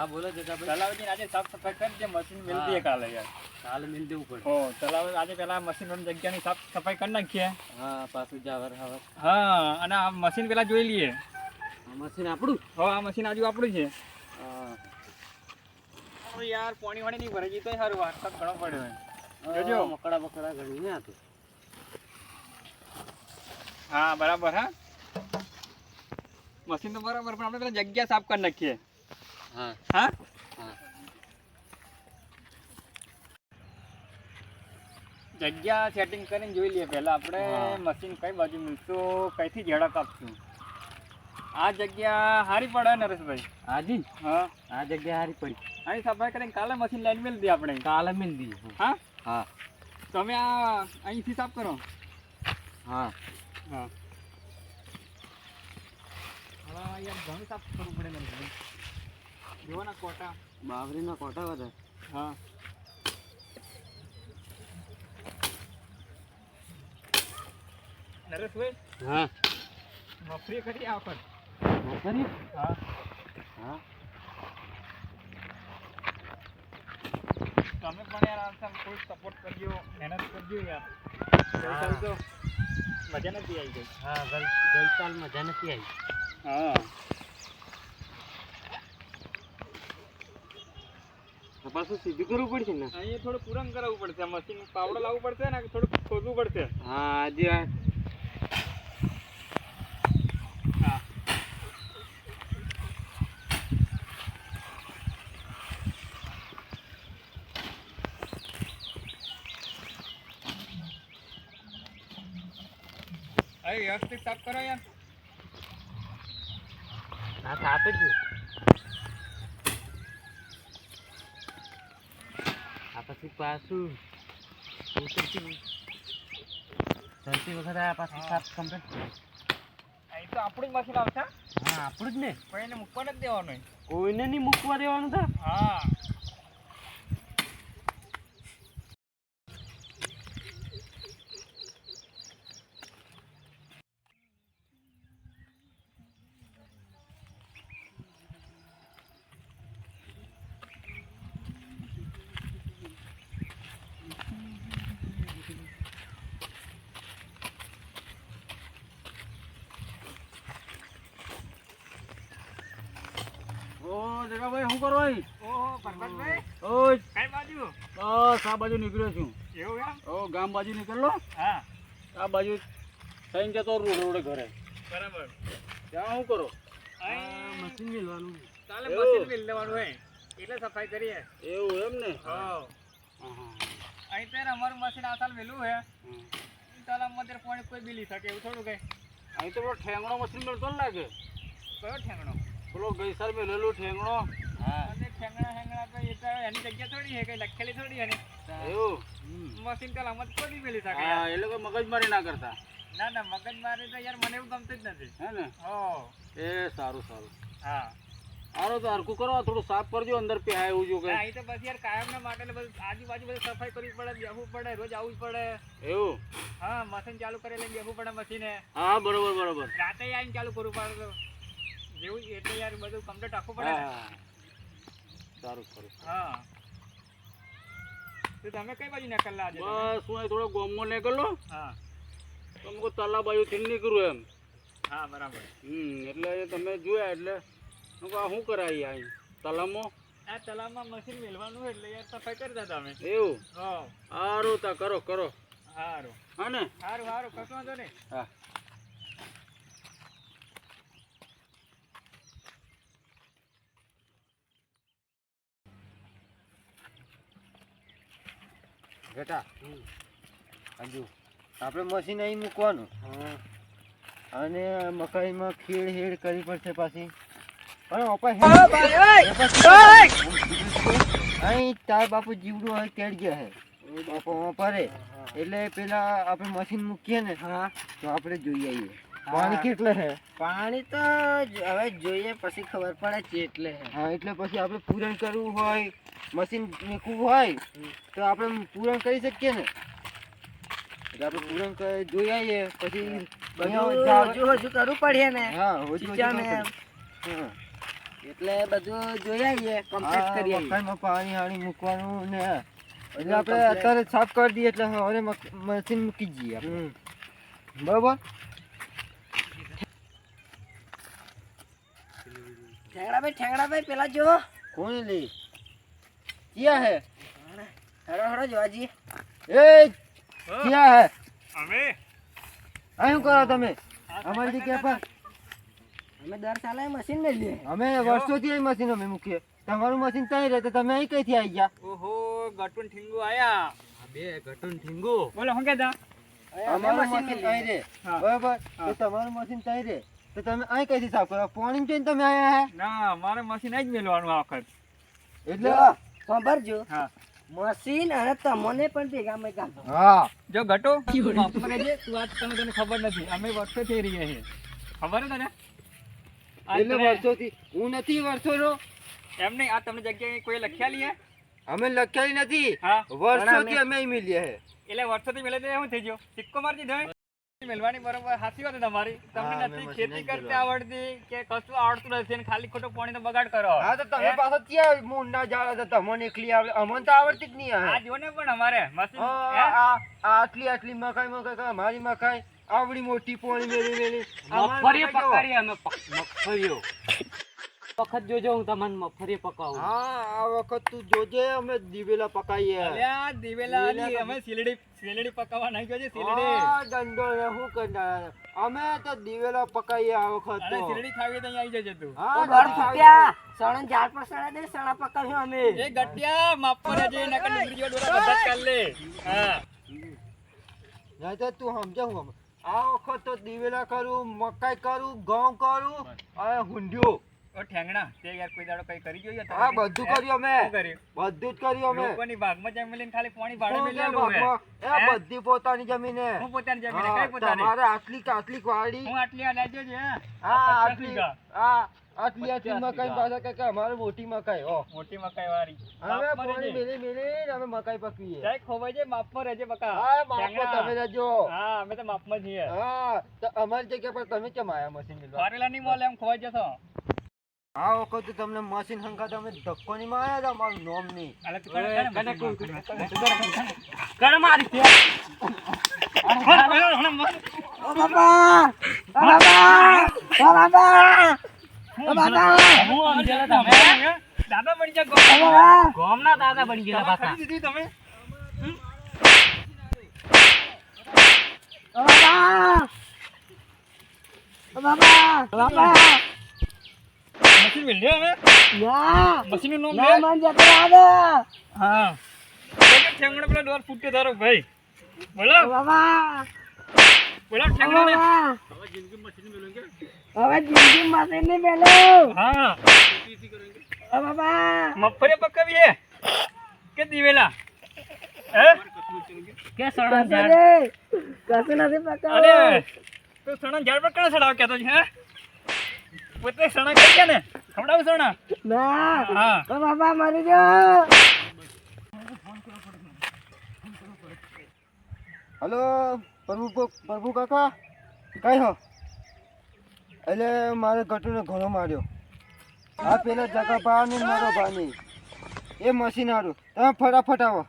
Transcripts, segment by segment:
હા બોલો જગાભાઈ તલાવની આજે સાફ સફાઈ કરી દે મશીન મિલ દે કાલે યાર. કાલે મિલ દેવું પડે. હો તલાવ આજે પેલા મશીન જગ્યાની સાફ સફાઈ કરી નાખીએ. હા પાછું જાવર હવે હા અને આ મશીન પેલા જોઈ લઈએ. મશીન આપણું? હો આ મશીન આજુ આપણું છે. હા. યાર પાણી વાણી નહીં ભરાઈ તો સારું વરસાદ ઘણો પડ્યો જોજો. મકડા બકડા ઘણી ને હતું હા બરાબર હા. મશીન તો બરાબર પણ આપણે પેલા જગ્યા સાફ કરી નાખીએ. હા? જગ્યા સેટિંગ કરીને જોઈ લઈએ. પહેલા આપણે મશીન કઈ બાજુ મિલશું કઈથી ઝડપ આપશું આ જગ્યા સારી પડે નરેશભાઈ? હાજી હા. આ જગ્યા હારી પડી. અહીં સફાઈ કરીને કાલે મશીન લાઈન મેળ દઈએ આપણે. કાલે મિલ દઈએ. હા? હા. તમે આ અહીંથી સાફ કરો. હા. હા. હા યાર ઘણું સાફ કરવું પડે નરેશભાઈ. જુઓ ના કોટા? બાવરીના કોટા બધા? હા. નરેશભાઈ? હા. મફરી ખરી આ વખત? મફરી હા. હા. તમે પણ યાર આમ કોઈ સપોર્ટ કરજો મહેનત કરજો યાર. તો મજા નથી આવી ગઈ. હા ગઈ ગઈકાલ મજા નથી આવી. હા. પાછું સીધું કરવું પડશે ને અહીંયા થોડું પૂરણ કરાવવું પડશે મશીન પાવડો લાવવું પડશે ને થોડું ખોદવું પડશે હા આજે આ હા અરે વ્યવસ્થિત સાફ કરો યાર આ થાપ જ ને આ પછી. ચલતી વખત આ પાછું સાફ કમ્પ્લીટ અહીં તો આપણું જ મશીન આવશે હા? આપણું જ ને. પણ એને મૂકવા નથી દેવાનું કોઈને નહીં મૂકવા દેવાનું થા હા ઓ જગાભાઈ શું કરો ઓહો પરબતભાઈ ઓય. કઈ બાજુ? બસ આ બાજુ નીકળ્યો છું. એવું એમ? ઓ ગામ બાજુ નીકળલો? હા. આ બાજુ થઈને જતો રોડ રોડ ઘરે. બરાબર. ત્યાં શું કરો? મશીન મિલવાનું કાલે? મશીન મિલ લેવાનું હોય. એટલે સફાઈ કરીએ. એવું એમ ને? હો. અહીં ત્યારે અમારું મશીન આ સાલ મેલું હે ત્યારે પાણી કોઈ બી લઈ શકે એવું થોડું કઈ અહીં તો ઠેંગણો મશીન મળતો લાગે. કયો ઠેંગણો? પેલો ગઈસર સાલ મેલેલું ઠેંગણો. હા. અને ઠેંગણા હેંગણા તો એ તો એની જગ્યા થોડી હે કઈ લખેલી થોડી એની એવું? મશીન તલાવમાં તો કોડી મેલી શકે હા એ લોકો મગજમારી ના કરતા. ના ના મગજ મારી તો યાર મને એવું ગમતું જ નથી. હે ને? હો. એ સારું સારું. હા. સારું તો હરકું કરો થોડું સાફ કરજો અંદર પહેરાય એવું જો હા, એ તો પછી યાર કાયમના માટે બધું આજુબાજુ બધું સફાઈ કરવી પડે જવું પડે રોજ આવવું પડે. એવું? હા મશીન ચાલુ કરી લઈને બેસવું પડે મશીને. હા બરોબર બરોબર. રાતે આવીને ચાલુ કરવું પડે તો. જેવું એટલે યાર બધું કમ્પ્લીટ રાખવું પડે સારું સારું. હા. તો તમે કઈ બાજુ નીકળલા આજે તમે? બસ હું થોડો ગોમમાં નીકળલો. હા. તો અમુક તલા બાજુ થી નીકળું એમ. હા બરાબર. હમ એટલે તમે જોયા એટલે શું કરાય અહીં તલામાં? આ તલાવમાં મશીન મેળવાનું એટલે યાર સફાઈ કરતા તમે. એવું? હા. સારું તા કરો કરો. સારું હા ને? સારું સારું કશું વાંધો નહીં. હા. બેટા. હજુ આપણે મશીન અહીં મૂકવાનું. અને મકાઈમાં ખીડ હેડ કરવી પડશે પાછી. પણ ઓપા અહીં તાર બાપુ જીવડું હોય કેડ ગયા હે બાપો પરે એટલે પેલા આપણે મશીન મૂકીએ ને હા. તો આપણે જોઈ આવીએ. પાણી કેટલે હે પાણી તો હવે જોઈએ પછી ખબર પડે છે. એટલે હા એટલે પછી આપણે પૂરણ કરવું હોય મશીન મૂકવું હોય તો આપણે પૂરણ કરી શકીએ ને. એટલે આપણે પૂરણ જોઈ આવીએ પછી અહીંયા બધું જાવ- હજુ હજુ કરવું પડે ને. હા હજુ હજુ ચીચા કરવું ને પડે. હા. એટલે બધું જોઈ આવીએ કમ્પ્લીટ કરી આવીએ. પાણી હાણી મૂકવાનું ને એટલે આપણે અત્યારે સાફ કરી દઈએ એટલે હવે મશીન મૂકી જઈએ બરોબર? ઠેંગડાભાઈ ઠેંગડાભાઈ પેલા જો કોણ લે? ક્યાં હે? હરો હરો જોવા જઈએ એ ક્યાં હે? અમે? આ શું કરો તમે? અમારી જગ્યા પર? અમે દર સાલે મશીન લઈ લઈએ. અમે વર્ષોથી અહીં મશીન અમે મૂકીએ. તમારું મશીન ત્યાં રહે તો તમે અહીં કઈથી આવી ગયા? ઓહો ગટુન ઠીંગુ આયા. બે ઘટન ઠીંગો. બોલો શું કહેતા? અમારું મશીન ત્યાં. રહે. હા. બરાબર? તો તમારું મશીન ત્યાં રહે. તો તમે અહીં કઈથી સાફ કરો? પાણી જોઈને તમે આયા હે? ના મારે મશીન જ મેળવાનું આ વખત. એટલે સાંભળજો હા. મશીન અને તમને પણ ભેગા મેં ગાધો. હા. જો ઘટો. બાપરે જે તું આજ તને તને ખબર નથી. અમે વર્ષો થઈ રહ્યા છીએ. ખબર છે તને? એટલે વર્ષોથી હું નથી વર્ષોનો એમ નહીં આ તમને જગ્યાએ કોઈ લખ્યા લીયા અમે લખ્યાલી નથી. હા. વર્ષોથી અમે અહીં છે એટલે વર્ષોથી મેળે તો શું થઈ ગયો? સિક્કો મારી દીધો મેળવાની બરોબર. સાચી વાત તમારી. તમને નથી ખેતી કરતી આવડતી કે કશું આવડતું નથી અને ખાલી ખોટો પાણીનો બગાડ કરો. હા તો તમે? પાછો ક્યાં મુંડા જાળો તો તમને એકલી આવે અમને તો આવડતી જ નહીં આ. જો ને પણ અમારે આટલી આટલી મકાઈ મકાઈ મારી મકાઈ આવડી મોટી પોણી મેલી મેલી. મગફળીઓ? પકાડી અમે મગફળીઓ. વખત જોજો હું તમને મફરી પકાવું હા આ વખત તું જોજે અમે દિવેલા પકાઈએ. અલ્યા દિવેલા અમે સિલડી સિલડી પકાવવા નાખ્યો છે સિલડી આ દંડો ને હું કરનાર અમે તો દિવેલા પકાઈએ આ વખત તો. સિલડી ખાવી તો અહીં આવી જજે તું. હા ઘર ફૂટ્યા સણન ઝાડ પર સણા દે સણા પકાવ્યો અમે. એ ગટિયા માપવા જે નકર નીકળી ગયો ડોરા બધા જ લે હા. નહીં તો તું સમજે હું આ વખત તો દિવેલા કરું મકાઈ કરું ઘઉં કરું અને હુંડિયો. ઓ ઠેંગણા તે યાર કોઈ દાડો કઈ કરી જોયો હા બધું કર્યું અમે. બધું જ કર્યું અમે. લોકોની ભાગમાં જમીન લઈને ખાલી પાણી ભાડે કોણ મેલેલું કે હે. ભાગમાં? એ બધી પોતાની જમીન. હું પોતાની જમીન કઈ પોતાની? તમારે આટલી આટલી વાડી હું આટલી આ લેજો છે હા. આટલી હા આટલી આટલી મકાઈ. પાછા કે કે અમારે મોટી મકાઈ ઓ મોટી મકાઈ વાળી. અમે પાણી મેલી મેલી અમે મકાઈ પકવીએ. જય ખોવાઈ જાય માપમાં રહેજે બકા. હા તમે રહેજો. હા અમે તો માપમાં છીએ. હા તો અમારી જગ્યા પર તમે કેમ આયા મશીન મેળવા ફારેલા ની મોલ એમ ખોવાઈ જશો. આ વખત તમને મશીન હંકા તમે ધક્કો ની માર્યા હતા મારું નોમ નહીં મારી દાદા બની ગયા દાદા બની ગયા પાછા તમે મશીન મિલ હવે ના? મશીનનું નામ મન જતો આદે હા. ઠેંગણો પેલા ડોર ફૂટ્યો તારો ભાઈ. બોલો. બાબા બોલો ઠેંગણો ને. હવે જિંદગી મશીન મિલું કે? હવે જિંદગી મશીનની મેલો! હા. ઓ બાપા મગફળી પકાવીએ કે દિવેલા? હે? કે કશું ઝાડ? કશું નથી પકાવ અરે તું સણા ઝાડ પર કણ સડાવ કહેતો છે હે? પોતે સણા કરી ને? ખવડાવ સણા ના? હા. બાપા મરી ગયો. હલો પ્રભુ પ્રભુ કાકા કઈ હો? એટલે મારે ગટુને ઘણો માર્યો. આ પેલા જગા ને મારો ભાની. એ મશીન હારું. તમે ફટાફટ આવો.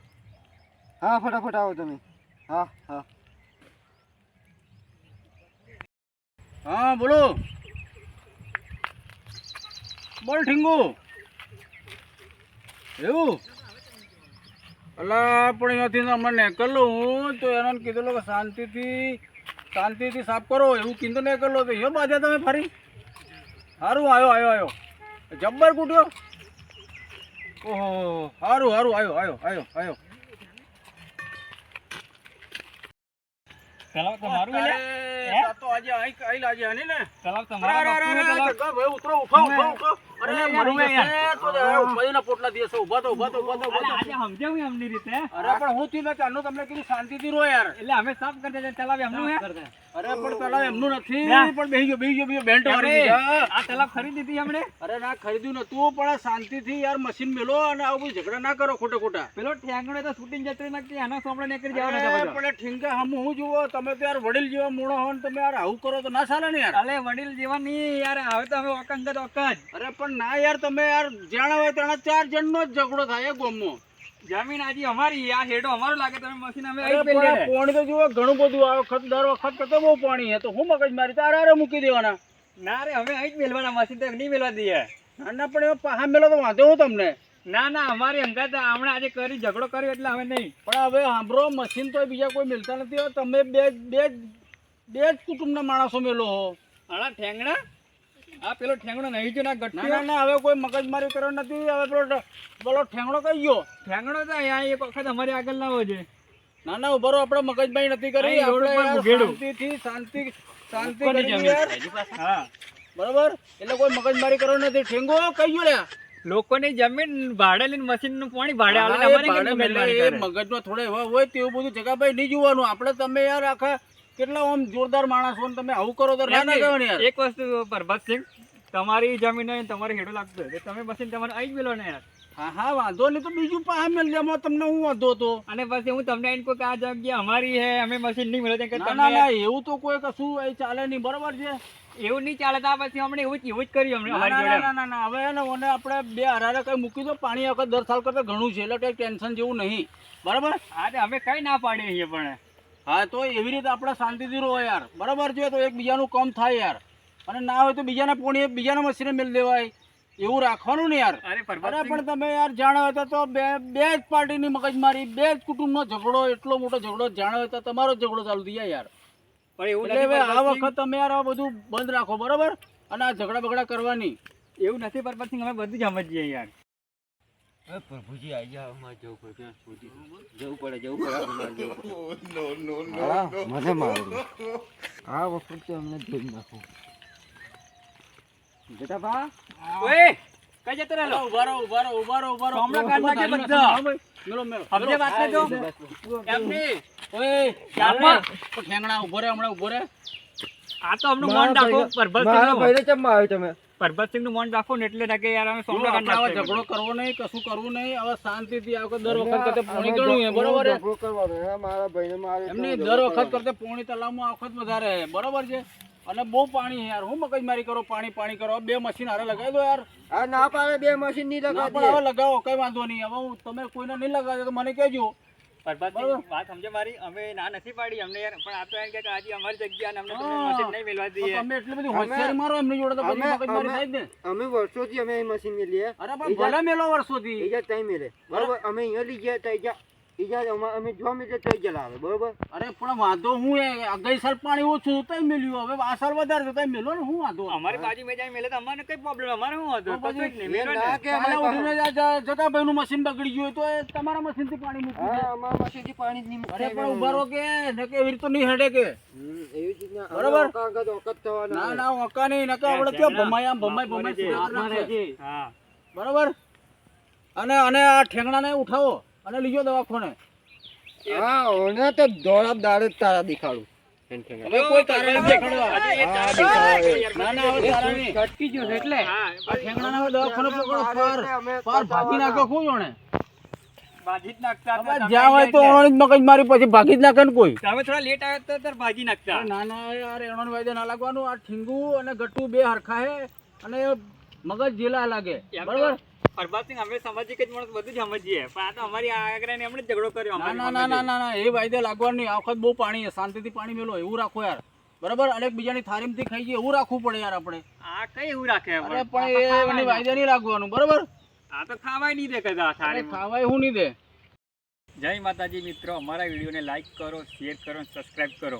હા ફટાફટ આવો તમે. હા હા. હા બોલો. બોલ ઠીંગુ. એવું? અલા પણ અહીંયાથી હમણાં નીકળલો હું તો એને કીધેલો કે શાંતિથી શાંતિથી સાફ કરો એવું કીધું નીકળલો તો. એ બાજા તમે ફરી. સારું આવ્યો આવ્યો આવ્યો જબ્બર કૂટ્યો? ઓહો સારું સારું આવ્યો આવ્યો આવ્યો આવ્યો તલાવ તમારું એટલે તો આજે અહીં અહીં લાજે ને. તલાવ તમારું ઉતરો, ઉઠો, ઉઠો, ઉઠો. અરે, અરે, મરી યાર, જશે તો પોટલા દિવસે થો, થો, ઊભા થો, અરે, આજે સમજાવું એમની રીતે? અરે, પણ હું થયું ને ત્યારનું તમને કીધું શાંતિથી રહો યાર. એટલે અમે સાફ કરી એમનું હે? અરે, પણ તલાવ એમનું નથી, પણ બેહી ગયો, બેહી ગયો, બેહી બેન્ટ વાળી આ તલાવ ખરીદી હતી હમણે અરે, ના ખરીદ્યું નતું, પણ શાંતિથી યાર મશીન મેલો અને આવું બધું ઝઘડા ના કરો ખોટા ખોટા. પેલો ઠેંગણે તો શૂટિંગ જતો નાખી એના સોમડો નીકળી જવાનો અરે, પણ ઠીંગા હમું હું જુઓ તમે તો યાર વડીલ જેવા મૂણો હો ને તમે યાર આવું કરો તો ના ચાલે ને યાર. અલે વડીલ જેવા નહીં યાર હવે તો અમે ઓકંગ જ અરે પણ પણ ના યાર તમે યાર જાણ હોય ત્રણ ચાર જણનો જ ઝઘડો થાય ગોમો જમીન આજી અમારી આ હેડો અમારો લાગે તમે મશીન અમે અરે પણ તો જુઓ ઘણું બધું આ વખત દર વખત કરતો બહુ પાણી હે તો હું મગજ મારી તારે હારે મૂકી દેવાના. ના રે અમે અહીં જ મેલવાના મશીન તો નહીં મેલવા દઈએ. ના ના પણ એ પાહા મેલો તો વાંધો હું તમને. ના ના અમારી અંગાત હમણાં આજે કરી ઝઘડો કર્યો એટલે હવે નહીં. પણ હવે સાંભળો મશીન તો બીજા કોઈ મિલતા નથી. તમે બે બે બે જ કુટુંબના માણસો મેલો હો. આના ઠેંગણા? આ પેલો ઠેંગણો નહીં જો ના ગટ્ટી ના ના હવે કોઈ મગજમારી કરવા નથી હવે પેલો પેલો ઠેંગણો કઈ ગયો? ઠેંગણો તો અહીંયા એક વખત અમારી આગળ ના હોય છે. ના ના ઉભરો આપણે મગજમારી નથી કરી. શાંતિથી શાંતિ શાંતિ કરી હા બરોબર? એટલે કોઈ મગજમારી કરવાની નથી. ઠેંગો કઈ ગયો લ્યા લોકોની જમીન ભાડે લઈને મશીનનું પાણી ભાડે આવે કરે? મગજમાં થોડા એવા હોય તેવું બધું જગાભાઈ નહીં જોવાનું. આપણે તમે યાર આખા કેટલા આમ જોરદાર માણસ છો તમે આવું કરો તો ના યાર. એક વસ્તુ પરબતસિંહ તમારી જમીન હોય તમારે હેડો લાગતો હોય. તમે મશીન તમારે આવી જ મેલો ને યાર. હા હા વાંધો નહીં તો બીજું પા મેલ દેમાં તમને હું વાંધો હતો. અને પછી હું તમને એમ કોઈ કે આ જગ્યા અમારી હે અમે મશીન નહીં મળે ના ના એવું તો કોઈ કશું એ ચાલે નહીં બરાબર છે? એવું નહીં ચાલે તા પછી અમને એવું જ એવું જ કર્યું અમને ના અમારી ના ના હવે ને મને આપણે બે હરારે કઈ મૂકી દો પાણી વખત દર સાલ કરતા ઘણું છે એટલે કઈ ટેન્શન જેવું નહીં. બરાબર? હા અમે કઈ ના પાડીએ છીએ પણ. હા તો એવી રીતે આપણે શાંતિથી રહો યાર. બરાબર છે તો એકબીજાનું કામ થાય યાર. અને ના હોય તો બીજાના પોણી બીજાના મશીને મેળ દેવાય. એવું રાખવાનું ને યાર. અરે પણ તમે યાર જાણો હોય તો- બે બે જ પાર્ટીની મગજમારી બે જ કુટુંબનો ઝઘડો એટલો મોટો ઝઘડો જાણો હતા તમારો ઝઘડો ચાલુ થઈ જાય યાર. પણ એવું એટલે આ વખત તમે યાર આ બધું બંધ રાખો બરાબર? અને આ ઝઘડા બગડા કરવાની. એવું નથી પરબતસિંહ અમે બધું સમજીએ યાર. પ્રભુજી આવી જાવ અમારે જવું પડે જવું પડે જવું પડે અમારે જવું પડે. હા મને મારું. આ વખતે અમને જોઈ નાખો બેટા બા ઓય કઈ જતો રહેલો? ઊભા રહો ઊભા રહો ઊભા રહો ઊભા રહો. હમણાં કાઢ નાખે બધા. મેલો મેલો. સમજે વાત કરજો એમ ઓય ચાલમાં. તો ઊભો રે હમણાં ઊભો રે આ તો અમને મન રાખો ભાઈને- મારા ભાઈને કેમ આવ્યો તમે? પરબતસિંહનું મન રાખો ને એટલે ના કે યાર અમે સોમલા આવા ઝઘડો કરવો નહીં કશું કરવું નહીં હવે શાંતિથી આ વખત દર વખત કરતે પોણી ગણું છે બરોબર છે? ઝઘડો કરવાનો હે, મારા ભાઈને મારે એમને દર વખત કરતે પોણી તલાવમાં વખત વધારે હે બરોબર છે? અને બહુ પાણી યાર હું મગજમારી કરો પાણી પાણી કરો બે મશીન હારે લગાવી દો યાર. આ ના પાડે બે મશીન નહીં ના લગાડી પણ હવે લગાવો કઈ વાંધો નહીં. હવે હું તમે કોઈને નહીં લગાવજો તો મને કહેજો. વાત સમજે મારી અમે ના નથી પાડી અમને યાર પણ આ એમ કે આજે અમારી જગ્યા ને અમને મશીન નહીં મેળવા દઈએ. તમે એટલી બધી હોશિયારી મારો એમની જોડે તો પછી અમે- મગજમારી થાય ને. અમે વર્ષોથી અમે મશીન મેલીએ અરે પણ ભલે મેલો વર્ષોથી. તઈ મેલે બરોબર? અમે અહીંયા લઈ ગયા તો ઈજા અમે- જોવા જો થઈ ગયેલા આવે બરોબર અરે પણ વાંધો હું એ ગઈ સાલ પાણી ઓછું તઈ મેલ્યું હવે આ સાલ વધારે તો તઈ મેલો ને હું વાંધો અમારી બાજુ મેં જાય મેલે તો અમારે કઈ પ્રોબ્લેમ અમારે શું વાંધો કશું જ નહીં એ મેલો ના મશીન બગડી ગયું તો તમારા તમારા મશીનથી પાણી મૂકી દે હા અમારા મશીનથી પાણી જ નહીં અરે પણ ઊભા રહો કે ને કે એવી રીતે તો નહીં હેડે કે એવી જ રીતના બરોબર. થવાના ના. ના ઓકા નહીં નકા આપણે કે ભમાય આમ ભમાય ભમાય. હા બરોબર અને અને આ ઠેંગણાને ઉઠાવો અને લીજો દવાખાને. હા ઓને તો દોડા દાડે જ તારા દેખાડું. ભાગી જ નાખતા હતા, જ્યાં હોય તો આઈ ઓણો જ મગજ મારી પછી ભાગી જ નાખે ને કોઈ. તમે થોડા લેટ આવ્યા તો ભાગી નાખતા. ના ના યાર એનો વાયદે ના લાગવાનું. આ ઠીંગુ અને ગટ્ટુ બે હરખા હે અને મગજ જેલા લાગે. બરોબર? અમે જ માણસ બધું જ સમજીએ. પણ આ તો અમારી આગળ એમણે ઝઘડો કર્યો ના ના ના ના ના ના એ વાયદે લાગવાનું નહીં. આ વખત બહુ પાણી શાંતિથી પાણી મેલો એવું રાખો યાર. બરાબર? અને બીજાની થાળીમાંથી ખાઈ જઈએ એવું રાખવું પડે યાર આપણે. આ કઈ એવું રાખે અરે પણ? એ એની વાયદે નહીં લાગવાનું બરાબર? આ તો ખાવાય નહીં દે કદા ખાવાય હું નહીં દે. જય માતાજી મિત્રો અમારા વિડીયોને લાઈક કરો શેર કરો સબસ્ક્રાઇબ કરો.